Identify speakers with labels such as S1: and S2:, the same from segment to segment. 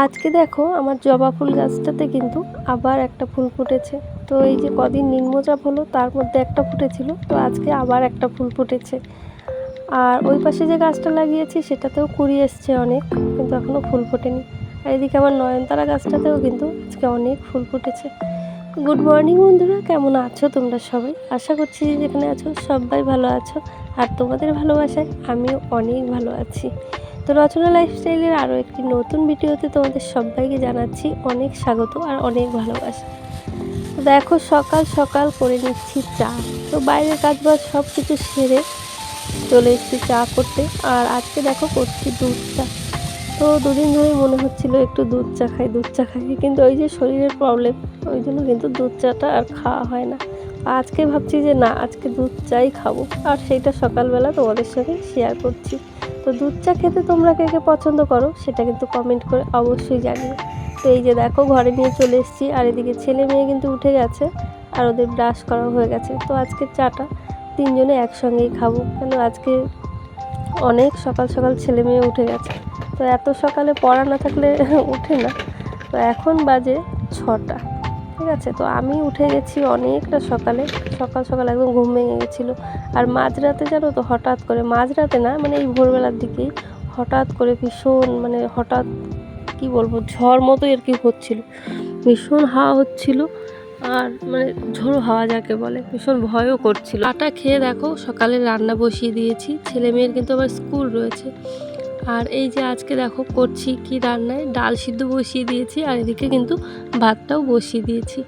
S1: আজকে দেখো আমার জবা ফুল গাছটাতে কিন্তু আবার একটা ফুল ফুটেছে। তো এই যে কদিন নিম্নচাপ হলো, তার মধ্যে একটা ফুটেছিল, তো আজকে আবার একটা ফুল ফুটেছে। আর ওই পাশে যে গাছটা লাগিয়েছি, সেটাতেও কুড়ি এসছে অনেক, কিন্তু এখনও ফুল ফোটেনি। আর এদিকে আমার নয়নতারা গাছটাতেও কিন্তু আজকে অনেক ফুল ফুটেছে। গুড মর্নিং বন্ধুরা, কেমন আছো তোমরা সবাই? আশা করছি যে যেখানে আছো সবাই ভালো আছো, আর তোমাদের ভালোবাসায় আমিও অনেক ভালো আছি। তো রচনা লাইফস্টাইলের আরও একটি নতুন ভিডিওতে তোমাদের সবাইকে জানাচ্ছি অনেক স্বাগত আর অনেক ভালোবাসা। তো দেখো, সকাল সকাল করে নিচ্ছি চা। তো বাইরের কাজ বাজ সব কিছু সেরে চলে এসেছি চা করতে। আর আজকে দেখো করছি দুধ চা। তো দুদিন ধরেই মনে হচ্ছিল একটু দুধ চা খাই, দুধ চা খাই, কিন্তু ওই যে শরীরের প্রবলেম ওই জন্য কিন্তু দুধ চাটা আর খাওয়া হয় না। আজকে ভাবছি যে না, আজকে দুধ চাই খাব। আর সেইটা সকালবেলা তোমাদের সঙ্গে শেয়ার করছি। তো দুধ চা খেতে তোমরা কে কে পছন্দ করো, সেটা কিন্তু কমেন্ট করে অবশ্যই জানিও। তো এই যে দেখো, ঘরে নিয়ে চলে এসেছি, আর এদিকে ছেলে মেয়ে কিন্তু উঠে গেছে, আর ওদের ব্রাশ করা হয়ে গেছে। তো আজকে চাটা তিনজনে একসঙ্গেই খাব, কেন আজকে অনেক সকাল সকাল ছেলে মেয়ে উঠে গেছে। তো এত সকালে পড়া না থাকলে উঠে না। তো এখন বাজে ছটা। ঠিক আছে, তো আমি উঠে গেছি অনেকটা সকালে। সকাল সকাল একদম ঘুম ভেঙে গেছিল। আর মাঝরাতে জানো তো, হঠাৎ করে, মাঝরাতে না মানে এই ভোরবেলার দিকেই হঠাৎ করে ভীষণ মানে হঠাৎ কি বলব, ঝড় মতোই আর কি হচ্ছিল। ভীষণ হাওয়া হচ্ছিল, আর মানে ঝোড়ো হাওয়া যাকে বলে, ভীষণ ভয়ও করছিল। আটা খেয়ে দেখো সকালে রান্না বসিয়ে দিয়েছি। ছেলে মেয়ের কিন্তু আবার স্কুল রয়েছে। আর এই যে আজকে দেখো করছি কি রান্নায়? ডাল সিদ্ধ বসিয়ে দিয়েছি আর এদিকে কিন্তু ভাতটাও বসিয়ে দিয়েছি।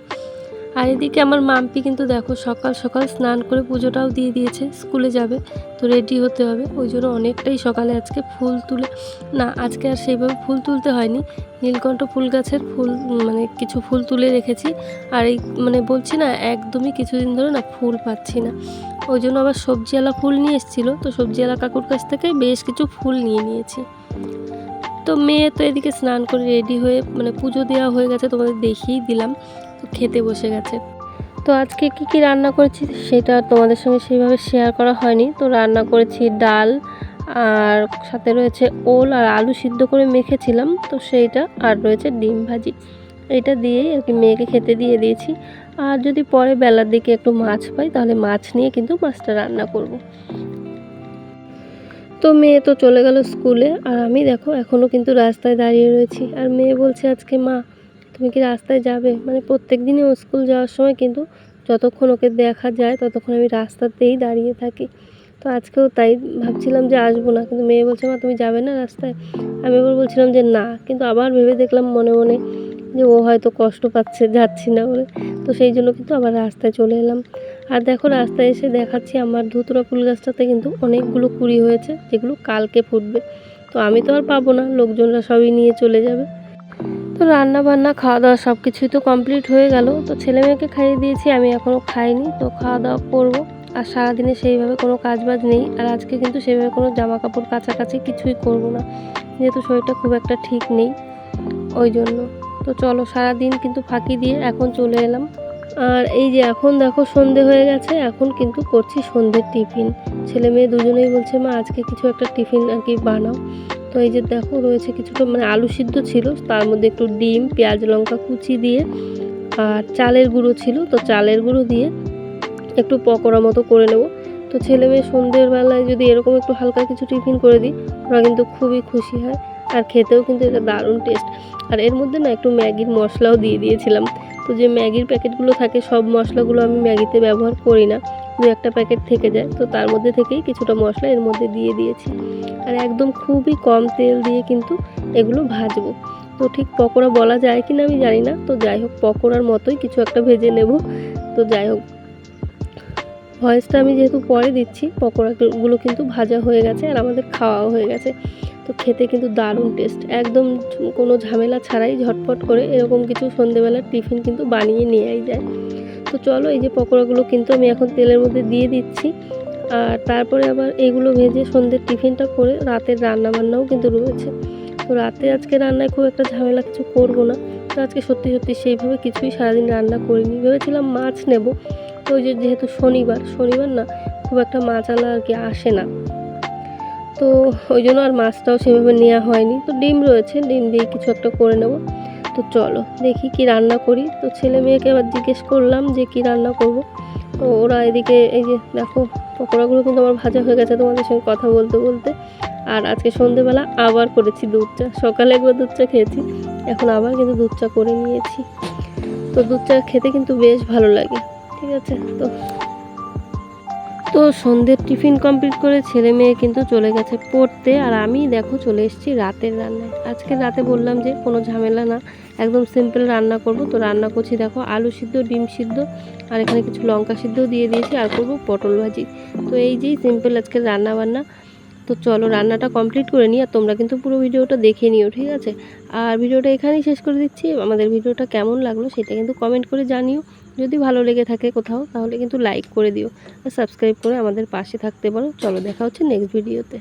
S1: আর এদিকে আমার মাম্পি কিন্তু দেখো সকাল সকাল স্নান করে পুজোটাও দিয়ে দিয়েছে, স্কুলে যাবে, তো রেডি হতে হবে। ওই জন্য অনেকটাই সকালে আজকে ফুল তুলে, না, আজকে আর সেইভাবে ফুল তুলতে হয়নি। নীলকণ্ঠ ফুল গাছের ফুল মানে কিছু ফুল তুলে রেখেছি। আর এই মানে বলছি না, একদমই কিছুদিন ধরে না ফুল পাচ্ছি না। ওই জন্য আবার সবজিওয়ালা ফুল নিয়ে এসেছিল, তো সবজিওয়ালা কাকুর কাছ থেকে বেশ কিছু ফুল নিয়ে নিয়েছি। তো মেয়ে তো এদিকে স্নান করে রেডি হয়ে মানে পুজো দেওয়া হয়ে গেছে, তোমাদের দেখিয়েই দিলাম। খেতে বসে গেছে। তো আজকে কি কি রান্না করেছি সেটা তোমাদের সঙ্গে সেইভাবে শেয়ার করা হয়নি। তো রান্না করেছি ডাল আর সাথে রয়েছে ওল আর আলু সিদ্ধ করে মেখেছিলাম। তো সেইটা আর রয়েছে ডিম ভাজি। এটা দিয়েই আর কি মেয়েকে খেতে দিয়ে দিয়েছি। আর যদি পরে বেলার দিকে একটু মাছ পাই তাহলে মাছ নিয়ে কিন্তু মাছটা রান্না করব। তো মেয়ে তো চলে গেল স্কুলে আর আমি দেখো এখনও কিন্তু রাস্তায় দাঁড়িয়ে রয়েছি। আর মেয়ে বলছে আজকে মা তুমি কি রাস্তায় যাবে? মানে প্রত্যেক দিনই ও স্কুল যাওয়ার সময় কিন্তু যতক্ষণ ওকে দেখা যায়, ততক্ষণ আমি রাস্তাতেই দাঁড়িয়ে থাকি। তো আজকেও তাই ভাবছিলাম যে আসব না, কিন্তু মেয়ে বলছে, মা, তুমি যাবে না রাস্তায়? আমি এবার বলছিলাম যে, না। কিন্তু আবার ভেবে দেখলাম মনে মনে যে ও হয়তো কষ্ট পাচ্ছে, যাচ্ছি না বলে। তো সেই জন্য কিন্তু আবার রাস্তায় চলে এলাম। আর দেখো, রাস্তায় এসে দেখাচ্ছি আমার ধুতুরা ফুল গাছটাতে কিন্তু অনেকগুলো কুড়ি হয়েছে, যেগুলো কালকে ফুটবে। তো আমি তো আর পাবো না, লোকজনরা সবই নিয়ে চলে যাবে। তো রান্না বান্না খাওয়া দাওয়া সব কিছুই তো কমপ্লিট হয়ে গেল। তো ছেলে মেয়েকে খাইয়ে দিয়েছি, আমি এখনও খাইনি, তো খাওয়া দাওয়া করব। আর সারাদিনে সেইভাবে কোনো কাজ বাজ নেই। আর আজকে কিন্তু সেইভাবে কোনো জামা কাপড় কাছাকাছি কিছুই করব না। যেহেতু শরীরটা খুব একটা ঠিক নেই, ওই জন্য। তো চলো সারাদিন কিন্তু ফাঁকি দিয়ে এখন চলে এলাম। আর এই যে এখন দেখো সন্ধে হয়ে গেছে, এখন কিন্তু করছি সন্ধ্যের টিফিন। ছেলে মেয়ে দুজনেই বলছে, মা, আজকে কিছু একটা টিফিন আর কি বানাও। তো এই যে দেখো রয়েছে কিছুটা মানে আলু সিদ্ধ ছিল, তার মধ্যে একটু ডিম, পেঁয়াজ, লঙ্কা কুচি দিয়ে আর চালের গুঁড়ো ছিল, তো চালের গুঁড়ো দিয়ে একটু পকোড়া মতো করে নেব। তো ছেলে মেয়ে সন্ধ্যের বেলায় যদি এরকম একটু হালকা কিছু টিফিন করে দিই, ওরা কিন্তু খুবই খুশি হয় আর খেতেও কিন্তু এটা দারুণ টেস্ট। আর এর মধ্যে না একটু ম্যাগির মশলাও দিয়ে দিয়েছিলাম। তো যে ম্যাগির প্যাকেটগুলো থাকে, সব মশলাগুলো আমি ম্যাগিতে ব্যবহার করি না। দু একটা প্যাকেট থেকে যায়। তো তার মধ্যে থেকেই কিছুটা মশলা এর মধ্যে দিয়ে দিয়েছি। আর একদম খুবই কম তেল দিয়ে কিন্তু এগুলো ভাজবো। তো ঠিক পকোড়া বলা যায় কি না আমি জানি না। তো যাই হোক, পকোড়ার মতোই কিছু একটা ভেজে নেব। তো যাই হোক, ভয়েসটা আমি যেহেতু পরে দিচ্ছি, পকোড়াগুলো কিন্তু ভাজা হয়ে গেছে আর আমাদের খাওয়াও হয়ে গেছে। তো খেতে কিন্তু দারুণ টেস্ট একদম কোনো ঝামেলা ছাড়াই ঝটপট করে এরকম কিছু সন্ধেবেলার টিফিন কিন্তু বানিয়ে নেওয়াই যায়। তো চলো, এই যে পকোড়াগুলো কিন্তু আমি এখন তেলের মধ্যে দিয়ে দিচ্ছি। আর তারপরে আবার এগুলো ভেজে সন্ধ্যের টিফিনটা করে রাতের রান্না বান্নাও কিন্তু রয়েছে। তো রাতে আজকে রান্নায় খুব একটা ঝামেলা কিছু করব না। তো আজকে সত্যি সত্যি সেইভাবে কিছুই সারাদিন রান্না করিনি। ভেবেছিলাম মাছ নেব। তো ওই যে যেহেতু শনিবার শনিবার না, খুব একটা মাছ আলা আর কি আসে না। তো ওই জন্য আর মাছটাও সেভাবে নেওয়া হয়নি। তো ডিম রয়েছে, ডিম দিয়ে কিছু একটা করে নেব। তো চলো, দেখি কি রান্না করি। তো ছেলে মেয়েকে আবার জিজ্ঞেস করলাম যে কি রান্না করব। তো ওরা এদিকে, এই যে দেখো, পকোড়াগুলো কিন্তু আমার ভাজা হয়ে গেছে তোমাদের সঙ্গে কথা বলতে বলতে। আর আজকে সন্ধেবেলা আবার করেছি দুধ চা সকালে একবার দুধ চা খেয়েছি, এখন আবার কিন্তু দুধ চা করে নিয়েছি। তো দুধ চা খেতে কিন্তু বেশ ভালো লাগে, ঠিক আছে? তো তো সন্ধ্যের টিফিন কমপ্লিট করে ছেলে মেয়ে কিন্তু চলে গেছে পড়তে। আর আমি দেখো চলে এসেছি রাতের রান্নায়। আজকে রাতে বললাম যে কোনো ঝামেলা না একদম সিম্পল রান্না করব। তো রান্না করছি দেখো আলু সিদ্ধ, ডিম সিদ্ধ, আর এখানে কিছু লঙ্কা সিদ্ধ দিয়ে দিয়েছি, আর করব পটল ভাজি। তো এই যেই সিম্পল আজকে রান্না বান্না। তো চলো রান্নাটা কমপ্লিট করে নিই, আর তোমরা কিন্তু পুরো ভিডিওটা দেখে নিও, ঠিক আছে? আর ভিডিওটা এখানেই শেষ করে দিচ্ছি। আমাদের ভিডিওটা কেমন লাগল সেটা কিন্তু কমেন্ট করে জানিও। যদি ভালো লেগে থাকে কোথাও, তাহলে কিন্তু লাইক করে দিও। আর সাবস্ক্রাইব করে আমাদের পাশে থাকতে পারো। চলো দেখা হচ্ছে নেক্সট ভিডিওতে